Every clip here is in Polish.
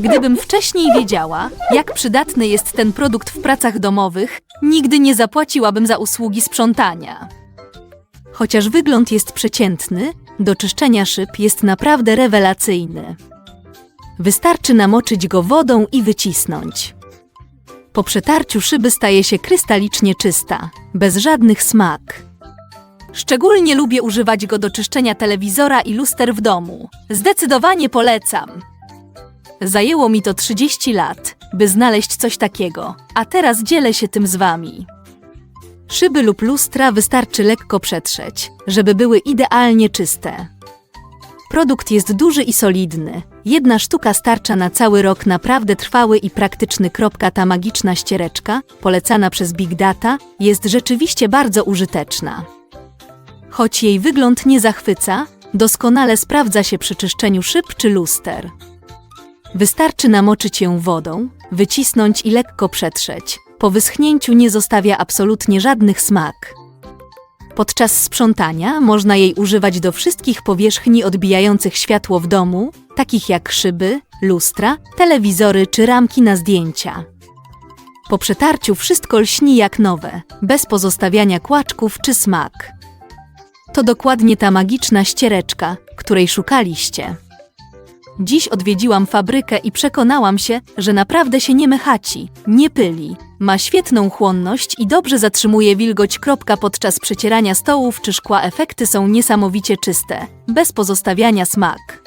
Gdybym wcześniej wiedziała, jak przydatny jest ten produkt w pracach domowych, nigdy nie zapłaciłabym za usługi sprzątania. Chociaż wygląd jest przeciętny, do czyszczenia szyb jest naprawdę rewelacyjny. Wystarczy namoczyć go wodą i wycisnąć. Po przetarciu szyby staje się krystalicznie czysta, bez żadnych smak. Szczególnie lubię używać go do czyszczenia telewizora i luster w domu. Zdecydowanie polecam. Zajęło mi to 30 lat, by znaleźć coś takiego, a teraz dzielę się tym z wami. Szyby lub lustra wystarczy lekko przetrzeć, żeby były idealnie czyste. Produkt jest duży i solidny. Jedna sztuka starcza na cały rok naprawdę trwały i praktyczny. Kropka ta magiczna ściereczka, polecana przez Big Data, jest rzeczywiście bardzo użyteczna. Choć jej wygląd nie zachwyca, doskonale sprawdza się przy czyszczeniu szyb czy luster. Wystarczy namoczyć ją wodą, wycisnąć i lekko przetrzeć. Po wyschnięciu nie zostawia absolutnie żadnych smak. Podczas sprzątania można jej używać do wszystkich powierzchni odbijających światło w domu, takich jak szyby, lustra, telewizory czy ramki na zdjęcia. Po przetarciu wszystko lśni jak nowe, bez pozostawiania kłaczków czy smak. To dokładnie ta magiczna ściereczka, której szukaliście. Dziś odwiedziłam fabrykę i przekonałam się, że naprawdę się nie mechaci, nie pyli. Ma świetną chłonność i dobrze zatrzymuje wilgoć. Kropka podczas przecierania stołów czy szkła efekty są niesamowicie czyste, bez pozostawiania smak.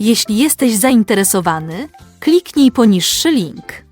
Jeśli jesteś zainteresowany, kliknij poniższy link.